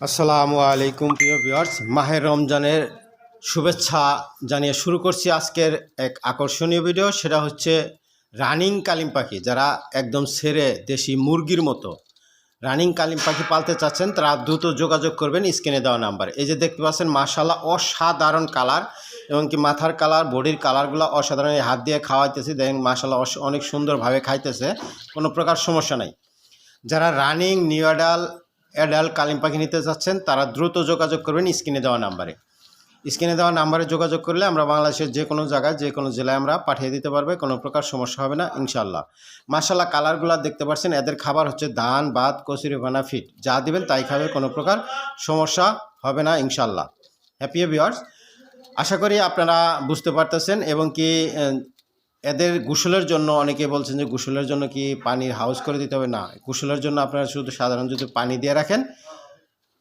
আসসালামু আলাইকুম প্রিয় ভিউয়ার্স। মাহের রমজানের শুভেচ্ছা জানিয়ে শুরু করছি আজকের এক আকর্ষণীয় ভিডিও, সেটা হচ্ছে রানিং কালিম পাখি, যারা একদম সেরে দেশি মুরগির মতো রানিং কালিম পাখি পালতে চাচ্ছেন, তারা দ্রুত যোগাযোগ করবেন স্ক্রিনে দেওয়া নাম্বার। এই যে দেখতে পাচ্ছেন মাশাল্লাহ অসাধারণ কালার এবং কি মাথার কালার, বডির কালারগুলো অসাধারণ হাত দিয়ে খাওয়াইতেছি, দেখেন মাশাল্লাহ অনেক সুন্দরভাবে খাইতেছে, কোনো প্রকার সমস্যা নাই। যারা রানিং নিউ অ্যাডাল কালিম পাখি নিতে চাচ্ছেন তারা দ্রুত যোগাযোগ করবেন স্ক্রিনে দেওয়া নাম্বারে। স্ক্রিনে দেওয়া নাম্বারে যোগাযোগ করলে আমরা বাংলাদেশের যে কোনো জায়গায়, যে কোনো জেলায় আমরা পাঠিয়ে দিতে পারবে, কোনো প্রকার সমস্যা হবে না ইনশাল্লাহ মাসাল্লাহ কালারগুলো দেখতে পাচ্ছেন, এদের খাবার হচ্ছে ধান ভাত, কচুরি বানা ফিট। যা দিবেন তাই খাবে, কোনো প্রকার সমস্যা হবে না ইনশাল্লাহ হ্যাপি ভিওয়ার্স আশা করি আপনারা বুঝতে পারতেছেন এবং কি এদের গোসলের জন্য অনেকে বলছেন যে গোসলের জন্য কি পানির হাউস করে দিতে হবে? না, গোসলের জন্য আপনারা শুধু সাধারণ যদি পানি দিয়ে রাখেন,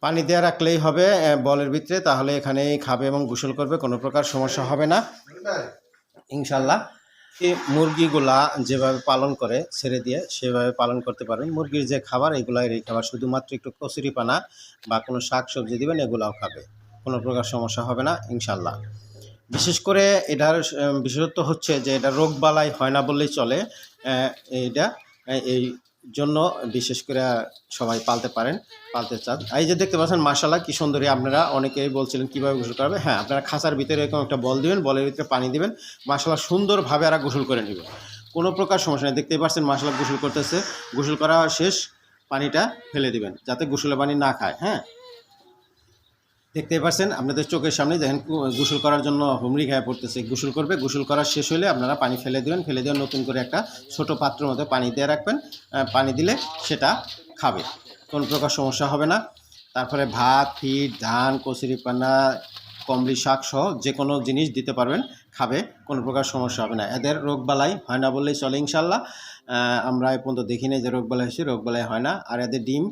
পানি দিয়ে রাখলেই হবে বলের ভিতরে, তাহলে এখানেই খাবে এবং গোসল করবে, কোনো প্রকার সমস্যা হবে না। ইনশাল্লাহ এই মুরগিগুলা যেভাবে পালন করে, ছেড়ে দিয়ে সেভাবে পালন করতে পারেন মুরগির যে খাবার এগুলো এই খাবার শুধুমাত্র একটু কচুরি পানা বা কোনো শাক সবজি দেবেন, এগুলাও খাবে। কোনো প্রকার সমস্যা হবে না ইনশাল্লাহ বিশেষ করে এটার বিশেষত্ব হচ্ছে যে এটা রোগ বালাই হয় না বললেই চলে। এইটা এই জন্য বিশেষ করে সবাই পালতে পারেন, পালতে চান। এই যে দেখতে পাচ্ছেন মাসালা কি সুন্দরী আপনারা অনেকেই বলছিলেন কীভাবে গোসল করবে। হ্যাঁ আপনারা খাঁচার ভিতরে এরকম একটা বল দিবেন, বলের ভিতরে পানি দিবেন। মাসালা সুন্দরভাবে এরা গোসল করে নেবে। কোনো প্রকার সমস্যা নেই। দেখতেই পাচ্ছেন মাসালা গোসল করতেছে। গোসল করা শেষ, পানিটা ফেলে দিবেন, যাতে গোসলের পানি না খায়। হ্যাঁ? দেখতেই পাচ্ছেন, আপনাদের চোখের সামনে দেখেন গোসল করার জন্য হুমড়ি খায় পড়তেছে। গোসল করবে, গোসল করা শেষ হলে আপনারা পানি ফেলে দেবেন, ফেলে দিয়ে নতুন করে একটা ছোট পাত্রের মধ্যে পানি দিয়ে রাখবেন। পানি দিলে সেটা খাবে, কোনো প্রকার সমস্যা হবে না। তারপরে ভাত ফিট ধান, কচুরি পানা কমলি শাক সহ যে কোনো জিনিস দিতে পারবেন, খাবে, কোনো প্রকার সমস্যা হবে না। এদের রোগবালাই হয় না বললেই চলে ইনশাল্লাহ। আমরা এ পর্যন্ত দেখি যে রোগবালাই হয়েছে রোগবালাই হয় না। আর এদের ডিম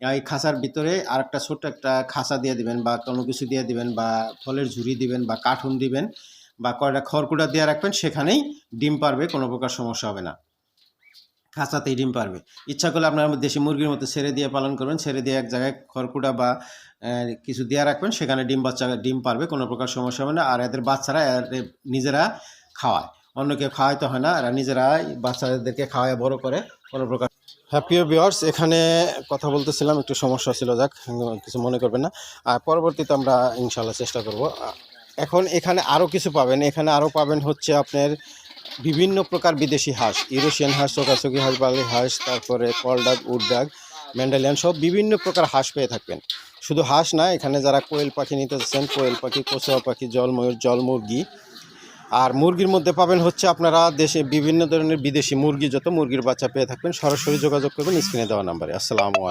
এই খাঁচার ভিতরে আর একটা ছোট্ট একটা খাঁচা দিয়ে দিবেন বা কোনো কিছু দিয়ে দিবেন বা ফলের ঝুড়ি দিবেন বা কার্টুন দিবেন বা কয়টা খড়কুটা দিয়ে রাখবেন, সেখানেই ডিম পারবে, কোনো প্রকার সমস্যা হবে না। খাঁচাতেই ডিম পারবে। ইচ্ছা করলে আপনার দেশি মুরগির মতো ছেড়ে দিয়ে পালন করবেন, ছেড়ে দিয়ে এক জায়গায় খড়কুটা বা কিছু দিয়ে রাখবেন, সেখানে ডিম বাচ্চা, ডিম পারবে, কোনো প্রকার সমস্যা হবে না। আর এদের বাচ্চারা নিজেরা খাওয়ায়। অন্য কেউ খাওয়াইতে হয় না, এরা নিজেরাই বাচ্চাদেরকে খাওয়ায় বড় করে, কোনো প্রকার হ্যাপি বিয়ার্স এখানে কথা বলতেছিলাম, একটু সমস্যা ছিল, যাক, কিছু মনে করবেন না। আর পরবর্তীতে আমরা ইনশাল্লাহ চেষ্টা করব। এখন এখানে আরও কিছু পাবেন। এখানে আরও পাবেন হচ্ছে আপনার বিভিন্ন প্রকার বিদেশি হাঁস। ইউরোশিয়ান হাঁস, চোকাচকি হাঁস, বালি হাঁস, তারপরে কলডাক উডডাক ম্যান্ডালিয়ান, সব বিভিন্ন প্রকার হাঁস পেয়ে থাকবেন। শুধু হাঁস না, এখানে যারা কোয়েল পাখি নিতে চাচ্ছেন, কোয়েল পাখি কোচা পাখি, জলময়ূর জল মুরগি আর মুরগির মধ্যে পাবেন হচ্ছে আপনারা দেশে বিভিন্ন ধরনের বিদেশি মুরগি, যত মুরগির বাচ্চা পেয়ে থাকবেন, সরাসরি যোগাযোগ করবেন, স্ক্রিনে দেওয়া নাম্বারে। আসসালামু